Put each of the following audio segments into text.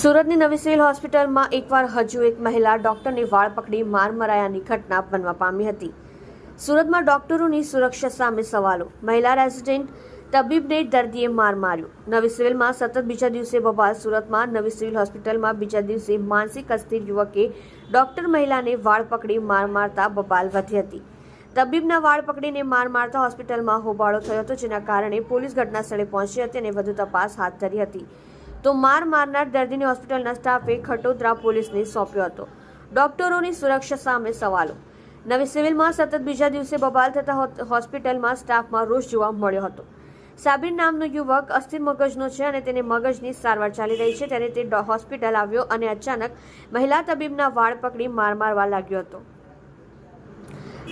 સુરતની નવી સિવિલ હોસ્પિટલમાં એકવાર હજુ એક મહિલા ડોક્ટરની વાળ પકડી માર મરાયાની ઘટના બનવા પામી હતી. સુરતમાં ડોક્ટરોની સુરક્ષા સામે સવાલો. મહિલા રેસિડેન્ટ તબીબને દર્દીએ માર માર્યો. નવી સિવિલમાં સતત બીજા દિવસે બબાલ. સુરતમાં નવી સિવિલ હોસ્પિટલમાં બીજા દિવસે માનસિક અસ્થિર યુવકે ડોક્ટર મહિલાને વાળ પકડી માર મારતા બબાલ વધી હતી. તબીબના વાળ પકડીને માર મારતા હોસ્પિટલમાં હોબાળો થયો હતો, જેના કારણે પોલીસ ઘટના સ્થળે પહોંચી હતી અને વધુ તપાસ હાથ ધરી હતી. તો માર મારનાર દર્દીને હોસ્પિટલના સ્ટાફે ખટોદરા પોલીસને સોંપ્યો હતો. ડોક્ટરોની સુરક્ષા સામે સવાલો. નવી સિવિલમાં સતત બીજા દિવસે બબાલ થતા હોસ્પિટલમાં સ્ટાફમાં રોષ જોવા મળ્યો હતો. સાબિર નામનો યુવક અસ્થિર મગજનો છે અને તેને મગજની સારવાર ચાલી રહી છે. ત્યારે તે હોસ્પિટલ આવ્યો અને અચાનક મહિલા તબીબના વાળ પકડી માર મારવા લાગ્યો હતો.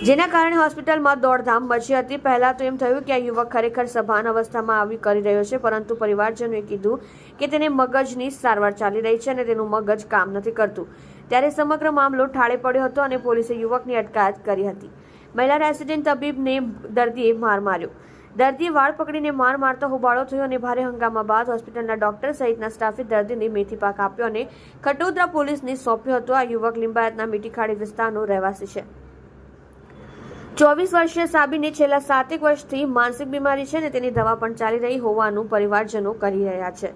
જેના કારણે હોસ્પિટલમાં દોડધામ મચી હતી. પહેલા તો એમ થયું કે આ યુવક ખરેખર સભાન અવસ્થામાં આવી કરી રહ્યો છે, પરંતુ પરિવારજનોએ કીધું કે તેને મગજની સારવાર ચાલી રહી છે અને તેનું મગજ કામ નથી કરતું. ત્યારે સમગ્ર મામલો ઠાળે પડ્યો હતો અને પોલીસે યુવકની અટકાયત કરી હતી. મહિલા રેસિડેન્ટ તબીબને દર્દીએ માર માર્યો. દર્દીએ વાળ પકડીને માર મારતો હોબાળો થયો અને ભારે હંગામા બાદ હોસ્પિટલના ડોક્ટર સહિતના સ્ટાફે દર્દીને મેથી પાક આપ્યો અને ખટોદરા પોલીસને સોંપ્યો હતો. આ યુવક લિંબાયતના મીઠીખાડી વિસ્તારનો રહેવાસી છે. ચોવીસ વર્ષીય સાબીને છેલ્લા સાતેક વર્ષથી માનસિક બીમારી છે અને તેની દવા પણ ચાલી રહી હોવાનું પરિવારજનો કરી રહ્યા છે.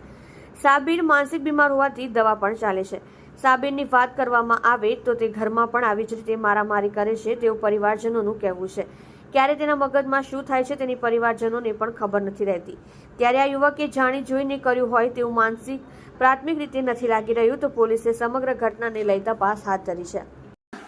સાબીર માનસિક બીમાર હોવાથી દવા પણ ચાલે છે. સાબીરની વાત કરવામાં આવે તો તે ઘરમાં પણ આવી જ રીતે મારામારી કરે છે તેવું પરિવારજનોનું કહેવું છે. ક્યારે તેના મગજમાં શું થાય છે તેની પરિવારજનોને પણ ખબર નથી રહેતી. ત્યારે આ યુવકે જાણી જોઈને કર્યું હોય તેવું માનસિક, પ્રાથમિક રીતે નથી લાગી રહ્યું તો પોલીસે સમગ્ર ઘટનાને લઈ તપાસ હાથ ધરી છે.